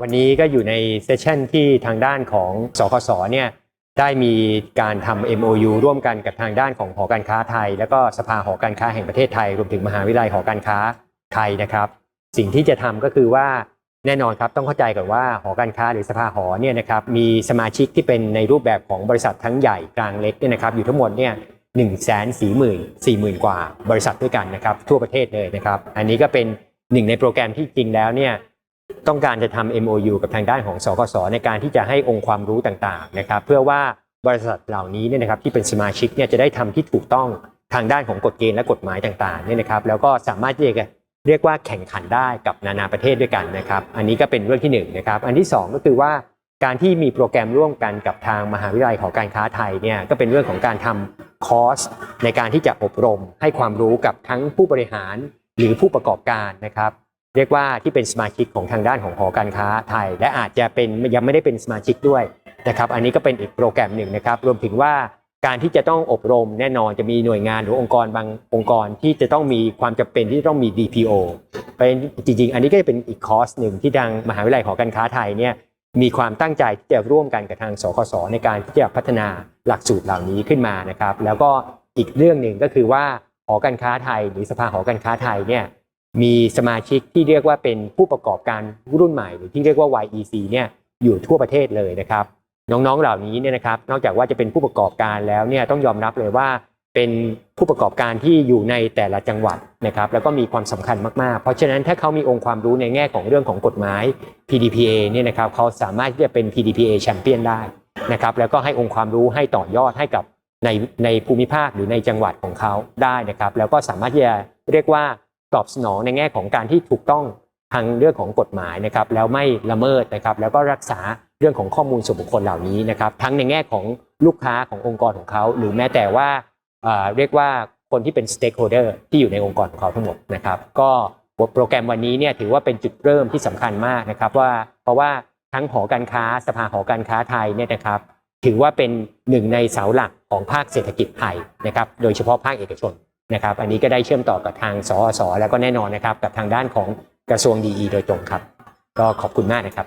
วันนี้ก็อยู่ในเซสชันที่ทางด้านของสคสเนี่ยได้มีการทำ MOU ร่วมกันกับทางด้านของหอการค้าไทย แล้วก็สภาหอการค้าแห่งประเทศไทย รวมถึงมหาวิทยาลัยหอการค้าไทยนะครับ สิ่งที่จะทำก็คือว่าแน่นอนครับต้องเข้าใจก่อนว่าหอการค้าหรือสภาหอเนี่ยนะครับมีสมาชิกที่เป็นในรูปแบบของบริษัททั้งใหญ่กลางเล็กเนี่ยนะครับอยู่ทั้งหมดเนี่ยหนึ่งแสนสี่หมื่นสี่หมื่นกว่าบริษัทด้วยกันนะครับทั่วประเทศเลยนะครับ อันนี้ก็เป็นหนึ่งในโปรแกรมที่จริงแล้วเนี่ย ต้องการจะทำ MOU กับทางด้านของสกสในการที่จะให้องค์ความรู้ต่างๆนะครับเพื่อว่าบริษัทเหล่านี้เนี่ยนะครับที่เป็นสมาชิกเนี่ยจะได้ทำที่ถูกต้องทางด้านของกฎเกณฑ์และกฎหมายต่างๆเนี่ยนะครับแล้วก็สามารถที่จะเรียกว่าแข่งขันได้กับนานาประเทศด้วยกันนะครับ อันนี้ก็เป็นเรื่องที่หนึ่งนะครับ อันที่สองก็คือว่าการที่มีโปรแกรมร่วมกันกับทางมหาวิทยาลัยของการค้าไทยเนี่ยก็เป็นเรื่องของการทำคอร์สในการที่จะอบรมให้ความรู้กับทั้งผู้บริหารหรือผู้ประกอบการนะครับ เรียกว่าที่เป็นสมาชิกของทางด้านของหอการค้าไทย และอาจจะเป็นยังไม่ได้เป็นสมาชิกด้วยนะครับ อันนี้ก็เป็นอีกโปรแกรมหนึ่งนะครับ รวมถึงว่าการที่จะต้องอบรมแน่นอนจะมีหน่วยงานหรือองค์กรบางองค์กรที่จะต้องมีความจำเป็นที่ต้องมี DPO เป็นจริง ๆ อันนี้ก็จะเป็นอีกคอร์สหนึ่งที่ทางมหาวิทยาลัยหอการค้าไทยเนี่ยมีความตั้งใจที่จะร่วมกันกับทางสคสในการที่จะพัฒนาหลักสูตรเหล่านี้ขึ้นมานะครับ แล้วก็อีกเรื่องหนึ่งก็คือว่าหอการค้าไทย หรือสภาหอการค้าไทยเนี่ย มีสมาชิกที่เรียกว่าเป็นผู้ประกอบการรุ่นใหม่หรือที่เรียกว่า YEC เนี่ยอยู่ทั่วประเทศเลยนะครับน้องๆเหล่านี้เนี่ยนะครับ นอกจากว่าจะเป็นผู้ประกอบการแล้วเนี่ยต้องยอมรับเลยว่าเป็นผู้ประกอบการที่อยู่ในแต่ละจังหวัดนะครับ แล้วก็มีความสำคัญมากๆ เพราะฉะนั้นถ้าเขามีองค์ความรู้ในแง่ของเรื่องของกฎหมาย PDPA เนี่ยนะครับเขาสามารถที่จะเป็น PDPA แชมเปี้ยนได้นะครับ แล้วก็ให้องค์ความรู้ให้ต่อยอดให้กับในในภูมิภาคหรือในจังหวัดของเขาได้นะครับ แล้วก็สามารถที่จะเรียกว่า ตอบสนองในแง่ของการที่ถูกต้องทางเรื่องของกฎหมายนะครับแล้วไม่ละเมิดนะครับแล้วก็รักษาเรื่องของข้อมูลส่วนบุคคลเหล่านี้นะครับทั้งในแง่ของลูกค้าขององค์กรของเขา หรือแม้แต่ว่าเรียกว่าคนที่เป็น stakeholder ที่อยู่ในองค์กรของเขาทั้งหมดนะครับก็โปรแกรมวันนี้เนี่ยถือว่าเป็นจุดเริ่มที่สำคัญมากนะครับว่าเพราะว่าทั้งหอการค้าสภาหอการค้าไทยเนี่ยนะครับ ถือว่าเป็นหนึ่งในเสาหลักของภาคเศรษฐกิจไทยนะครับโดยเฉพาะภาคเอกชน นะครับอันนี้ก็ได้เชื่อมต่อกับทางสอสแล้วก็แน่นอนนะครับกับทางด้านของกระทรวงดีโดยตรงครับ ก็ขอบคุณมากนะครับ